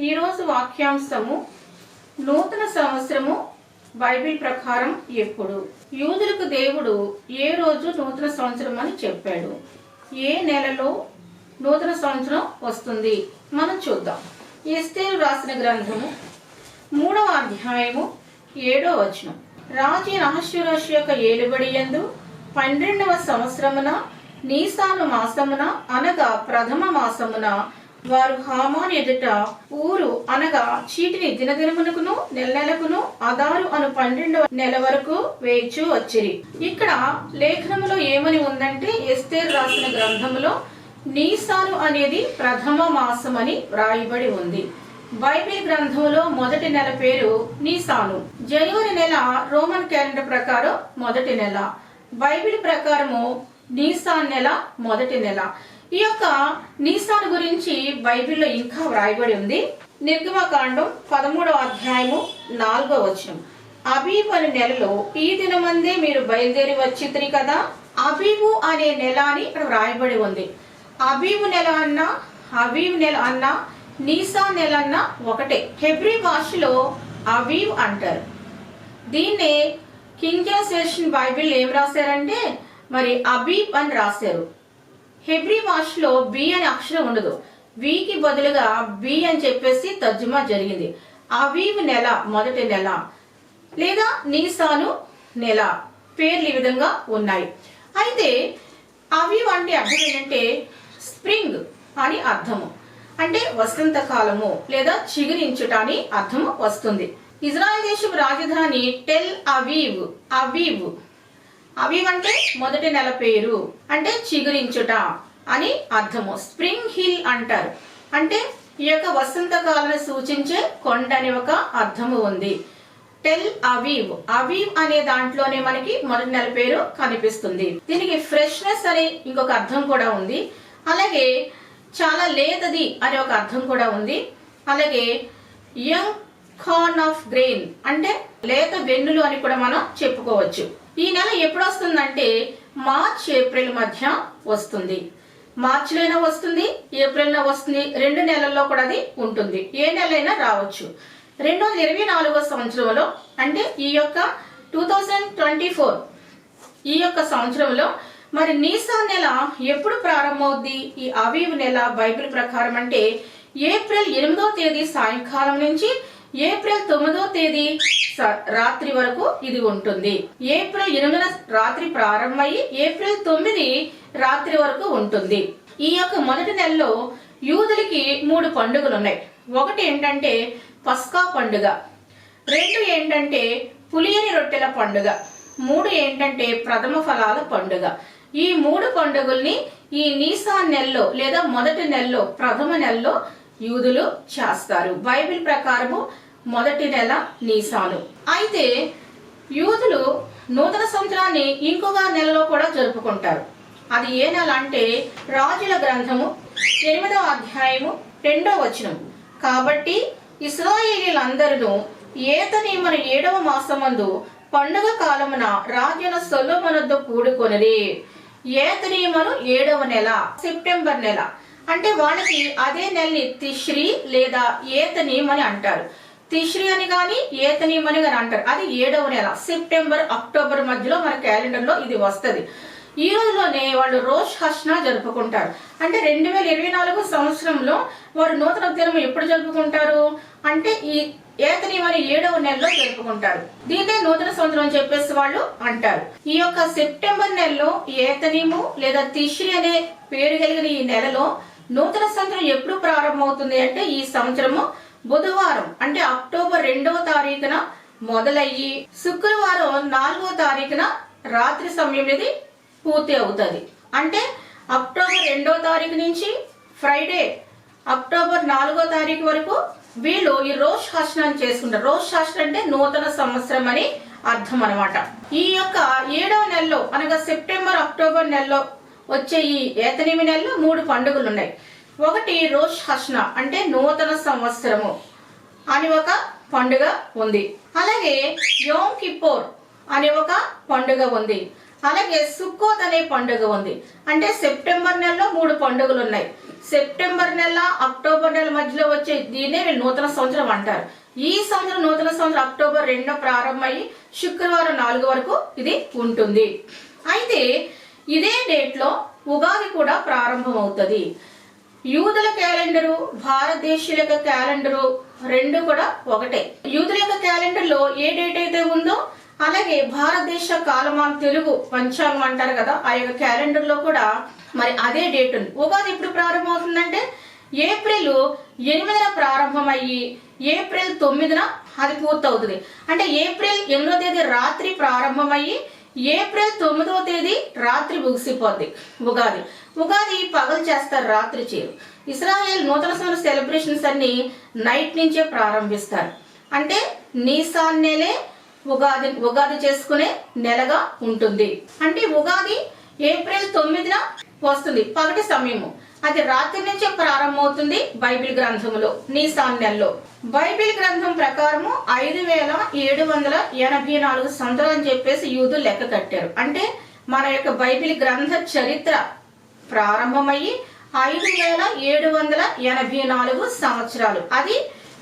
ఈరోజు వాక్యాంశము నూతన సంవత్సరము బైబిల్ ప్రకారం ఎప్పుడు. యూదులకు దేవుడు ఏ రోజు నూతన సంవత్సరం అని చెప్పాడు. ఏ నెలలో నూతన సంవత్సరం వస్తుంది? మనం చూద్దాం. ఎస్తేరు రాసిన గ్రంథము మూడవ అధ్యాయము ఏడో వచనం. రాజు రహస్యరాశి యొక్క ఏలుబడి యందు పన్నెండవ సంవత్సరమున నీసాను మాసమున అనగా ప్రథమ మాసమున వారు హామాన్ ఎదుట ఊరు అనగా చీటిని దినదినమునకును నెల నెలకును అదారు అను పన్నెండవ నెల వరకు వేచి వచ్చిరి. ఇక్కడ లేఖనములో ఏమని ఉందంటే ఎస్తేర్ రాసిన గ్రంథములో నీసాను అనేది ప్రథమ మాసం అని వ్రాయబడి ఉంది. బైబిల్ గ్రంథంలో మొదటి నెల పేరు నీసాను. జనవరి నెల రోమన్ క్యాలెండర్ ప్రకారం మొదటి నెల. బైబిల్ ప్రకారము నీసాన్ నెల మొదటి నెల. ఈ యొక్క నీసాన్ గురించి బైబిల్లో ఇంకా వ్రాయబడి ఉంది. నిర్గమకాండం పదమూడవ అధ్యాయము నాలుగో వచనం. అబీబు అనే నెలలో ఈ దినమందే మీరు బయలుదేరి వచ్చిద్రి కదా? అబీబు అనే నెల అని ఇక్కడ వ్రాయబడి ఉంది. అబీబు నెల అన్నా అబీబు నెల అన్నా నీసా నెల అన్నా ఒకటే. హెబ్రి భాషలో అబీవ్ అంటారు. దీన్నే కింగ్ జేమ్స్ వెర్షన్ బైబిల్ ఏం రాశారంటే మరి అబీబ్ అని రాశారు. హెబ్రి భాషలో బి అనే అక్షరం ఉండదు. వికి బదులుగా బి అని చెప్పేసి తర్జుమా జరిగింది. అవీవ్ నెల మొదటి నెల లేదా నీసాను నెల పేర్లు ఈ విధంగా ఉన్నాయి. అయితే అవీవ్ అంటే అర్థం ఏంటంటే స్ప్రింగ్ అని అర్థము. అంటే వసంతకాలము లేదా చిగురించుట అని అర్థము వస్తుంది. ఇజ్రాయెల్ దేశం రాజధాని టెల్ అవీవ్ అవీవ్. అవీవ్ అంటే మొదటి నెల పేరు అంటే చిగురించుట అని అర్థము. స్ప్రింగ్ హిల్ అంటారు. అంటే ఈ యొక్క వసంతకాలను సూచించే కొండ అని ఒక అర్థము ఉంది. Tel Aviv. అవీవ్ అనే దాంట్లోనే మనకి మొదటి నెల పేరు కనిపిస్తుంది. దీనికి ఫ్రెష్నెస్ అనే ఇంకొక అర్థం కూడా ఉంది. అలాగే చాలా లేదది అనే ఒక అర్థం కూడా ఉంది. అలాగే యంగ్ కార్న్ ఆఫ్ గ్రెయిన్ అంటే లేత వెన్నులు అని కూడా మనం చెప్పుకోవచ్చు. ఈ నెల ఎప్పుడు వస్తుందంటే మార్చ్ ఏప్రిల్ మధ్య వస్తుంది. మార్చిలోనే వస్తుంది ఏప్రిల్లో వస్తుంది. రెండు నెలల్లో కూడా అది ఉంటుంది. ఏ నెలైనా రావచ్చు. రెండు వందల ఇరవై నాలుగో సంవత్సరంలో అంటే ఈ యొక్క టూ థౌజండ్ ట్వంటీ ఫోర్ ఈ యొక్క సంవత్సరంలో మరి నీసా నెల ఎప్పుడు ప్రారంభమవుద్ది? ఈ అవీవ్ నెల బైబిల్ ప్రకారం అంటే ఏప్రిల్ ఎనిమిదో తేదీ సాయంకాలం నుంచి ఏప్రిల్ తొమ్మిదో తేదీ రాత్రి వరకు ఇది ఉంటుంది. ఏప్రిల్ ఎనిమిదిన రాత్రి ప్రారంభమయ్యి ఏప్రిల్ తొమ్మిది రాత్రి వరకు ఉంటుంది. ఈ యొక్క మొదటి నెలలో యూదులకి మూడు పండుగలు ఉన్నాయి ఒకటి ఏంటంటే పస్కా పండుగ. రెండు ఏంటంటే పులియని రొట్టెల పండుగ. మూడు ఏంటంటే ప్రథమ ఫలాల పండుగ. ఈ మూడు పండుగల్ని ఈ నీసాన్ నెలలో లేదా మొదటి నెలలో ప్రథమ నెలలో యూదులు చేస్తారు. బైబిల్ ప్రకారము మొదటి నెల నీసాను అయితే యూదులు నూతన సంవత్సరాన్ని ఇంకొక నెలలో కూడా జరుపుకుంటారు. అది ఏ నెల అంటే రాజుల గ్రంథము ఎనిమిదవ అధ్యాయము రెండో వచనం. కాబట్టి ఇస్రాయేలీలందరూ ఏతని మన ఏడవ మాసమందు పండుగ కాలమున రాజున సొలోమనొద్ద కూడుకొనిది ఏతనీయమను ఏడవ నెల సెప్టెంబర్ నెల. అంటే వాళ్ళకి అదే నెలని తిశ్రీ లేదా ఏతనీయం అని అంటారు. తిశ్రీ అని కానీ ఏతనీయం అని కానీ అంటారు. అది ఏడవ నెల సెప్టెంబర్ అక్టోబర్ మధ్యలో మన క్యాలెండర్లో ఇది వస్తుంది. ఈ రోజులోనే వాళ్ళు రోజ్ హస్నా జరుపుకుంటారు. అంటే రెండు వేల ఇరవై నాలుగు సంవత్సరంలో వారు నూతన దినం ఎప్పుడు జరుపుకుంటారు? అంటే ఈ ఏతనీయం అని ఏడవ నెలలో జరుపుకుంటారు. దీన్నే నూతన సంవత్సరం అని చెప్పేసి వాళ్ళు అంటారు. ఈ యొక్క సెప్టెంబర్ నెలలో ఏతనీము లేదా తిష్రి అనే పేరు కలిగిన ఈ నెలలో నూతన సంవత్సరం ఎప్పుడు ప్రారంభమవుతుంది అంటే ఈ సంవత్సరము బుధవారం అంటే అక్టోబర్ రెండవ తారీఖున మొదలయ్యి శుక్రవారం నాలుగో తారీఖున రాత్రి సమయం ఇది పూర్తి అవుతుంది. అంటే అక్టోబర్ రెండో తారీఖు నుంచి ఫ్రైడే అక్టోబర్ నాలుగో తారీఖు వరకు వీళ్ళు ఈ రోజ్ హర్షణాన్ని చేసుకుంటారు. రోజ్ హర్షణ అంటే నూతన సంవత్సరం అని అర్థం అనమాట ఈ యొక్క ఏడవ నెలలో అనగా సెప్టెంబర్ అక్టోబర్ నెలలో వచ్చే ఈ ఏతనిమి నెలలో మూడు పండుగలు ఉన్నాయి. ఒకటి రోజ్ హర్షణ అంటే నూతన సంవత్సరము అని ఒక పండుగ ఉంది. అలాగే యోమ్ కిప్పోర్ అనే ఒక పండుగ ఉంది. అలాగే సుక్కోత్ అనే పండుగ ఉంది. అంటే సెప్టెంబర్ నెలలో మూడు పండుగలు ఉన్నాయి. సెప్టెంబర్ నెల అక్టోబర్ నెల మధ్యలో వచ్చే దీన్నే నూతన సంవత్సరం అంటారు. ఈ సంవత్సరం నూతన సంవత్సరం అక్టోబర్ రెండో ప్రారంభమై శుక్రవారం నాలుగు వరకు ఇది ఉంటుంది. అయితే ఇదే డేట్లో ఉగాది కూడా ప్రారంభమవుతుంది. యూదుల క్యాలెండరు భారతదేశీయుల యొక్క క్యాలెండరు రెండు కూడా ఒకటే. యూదుల యొక్క క్యాలెండర్లో ఏ డేట్ అయితే ఉందో అలాగే భారతదేశ కాలమాన తెలుగు పంచాంగం అంటారు కదా ఆ యొక్క క్యాలెండర్లో కూడా మరి అదే డేట్ ఉంది. ఉగాది ఎప్పుడు ప్రారంభమవుతుందంటే ఏప్రిల్ ఎనిమిదిన ప్రారంభమయ్యి ఏప్రిల్ తొమ్మిదిన అది పూర్తవుతుంది. అంటే ఏప్రిల్ ఎనిమిదో తేదీ రాత్రి ప్రారంభమయ్యి ఏప్రిల్ తొమ్మిదవ తేదీ రాత్రి ముగిసిపోద్ది. ఉగాది. ఉగాది పగలు చేస్తారు రాత్రి చేయరు ఇస్రాయేల్ నూతన సంవత్సర సెలబ్రేషన్స్ అన్ని నైట్ నుంచే ప్రారంభిస్తారు. అంటే నీసాన్ నెలే ఉగాది ఉగాది చేసుకునే నెలగా ఉంటుంది. అంటే ఉగాది ఏప్రిల్ తొమ్మిదిన వస్తుంది. పగటి సమయము. అది రాత్రి నుంచే ప్రారంభమవుతుంది బైబిల్ గ్రంథములో నీ నెలలో బైబిల్ గ్రంథం ప్రకారము ఐదు వేల ఏడు వందల ఎనభై నాలుగు సంతలు అని చెప్పేసి యూదులు లెక్క కట్టారు. అంటే మన యొక్క బైబిల్ గ్రంథ చరిత్ర ప్రారంభమయ్యి ఐదు వేల ఏడు వందల ఎనభై నాలుగు సంవత్సరాలు. అది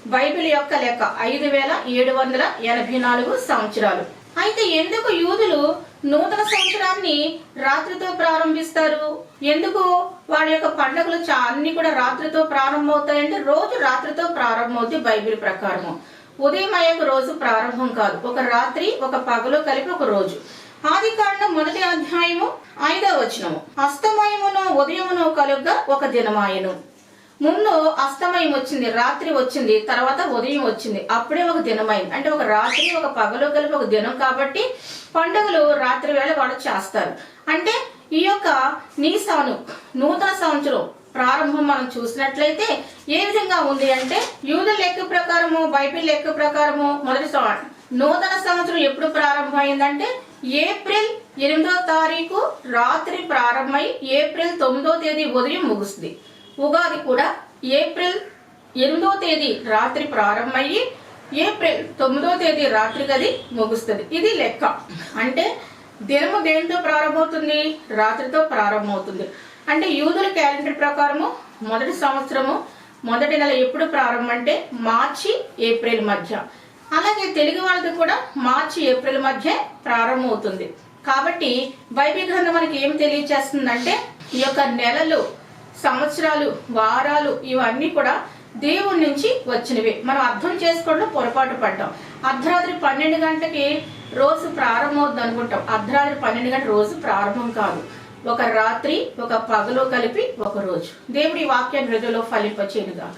బైబిల్ యొక్క లెక్క ఐదు వేల ఏడు వందల ఎనభై నాలుగు సంవత్సరాలు. అయితే ఎందుకు యూదులు నూతన సంవత్సరాన్ని రాత్రితో ప్రారంభిస్తారు? ఎందుకు? వాళ్ళ యొక్క పండుగలు చా అన్ని కూడా రాత్రితో ప్రారంభమవుతాయంటే రోజు రాత్రితో ప్రారంభమవుతాయి బైబిల్ ప్రకారము. ఉదయం అయ్యాక రోజు ప్రారంభం కాదు. ఒక రాత్రి ఒక పగలు కలిపి ఒక రోజు. ఆది కాండం మొదటి అధ్యాయము ఐదవ వచనము. అస్తమయమును ఉదయమును కలుగ్గా ఒక దినమాయను. ముందు అస్తమయం వచ్చింది రాత్రి వచ్చింది తర్వాత ఉదయం వచ్చింది. అప్పుడే ఒక దినమైంది అంటే ఒక రాత్రి ఒక పగలు కలిపి ఒక దినం కాబట్టి పండుగలు రాత్రి వేళ వాళ్ళు చేస్తారు. అంటే ఈ యొక్క నీసాను నూతన సంవత్సరం ప్రారంభం మనం చూసినట్లయితే ఏ విధంగా ఉంది అంటే యూద లెక్క ప్రకారము బైబిల్ లెక్క ప్రకారము మొదటి నూతన సంవత్సరం ఎప్పుడు ప్రారంభమైందంటే ఏప్రిల్ ఎనిమిదో తారీఖు రాత్రి ప్రారంభమై ఏప్రిల్ తొమ్మిదో తేదీ ఉదయం ముగుస్తుంది. ఉగాది కూడా ఏప్రిల్ ఎనిమిదో తేదీ రాత్రి ప్రారంభమయ్యి ఏప్రిల్ తొమ్మిదో తేదీ రాత్రి గది ముగుస్తుంది. ఇది లెక్క. అంటే దినము దేనితో ప్రారంభమవుతుంది? రాత్రితో ప్రారంభమవుతుంది. అంటే యూదుల క్యాలెండర్ ప్రకారము మొదటి సంవత్సరము మొదటి నెల ఎప్పుడు ప్రారంభం అంటే మార్చి ఏప్రిల్ మధ్య. అలాగే తెలుగు వాళ్ళది కూడా మార్చి ఏప్రిల్ మధ్య ప్రారంభమవుతుంది. కాబట్టి బైబిల్ గ్రంథం మనకి ఏం తెలియచేస్తుందంటే ఈ యొక్క నెలలు సంవత్సరాలు వారాలు ఇవన్నీ కూడా దేవుడి నుంచి వచ్చినవి. మనం అర్థం చేసుకోవడంలో పొరపాటు పడ్డాం. అర్ధరాత్రి పన్నెండు గంటకి రోజు ప్రారంభమవుతుంది అనుకుంటాం. అర్ధరాత్రి పన్నెండు గంటల రోజు ప్రారంభం కాదు. ఒక రాత్రి ఒక పగలు కలిపి ఒక రోజు. దేవుడి వాక్యాన్ని హృదయంలో ఫలింపచేయనుగా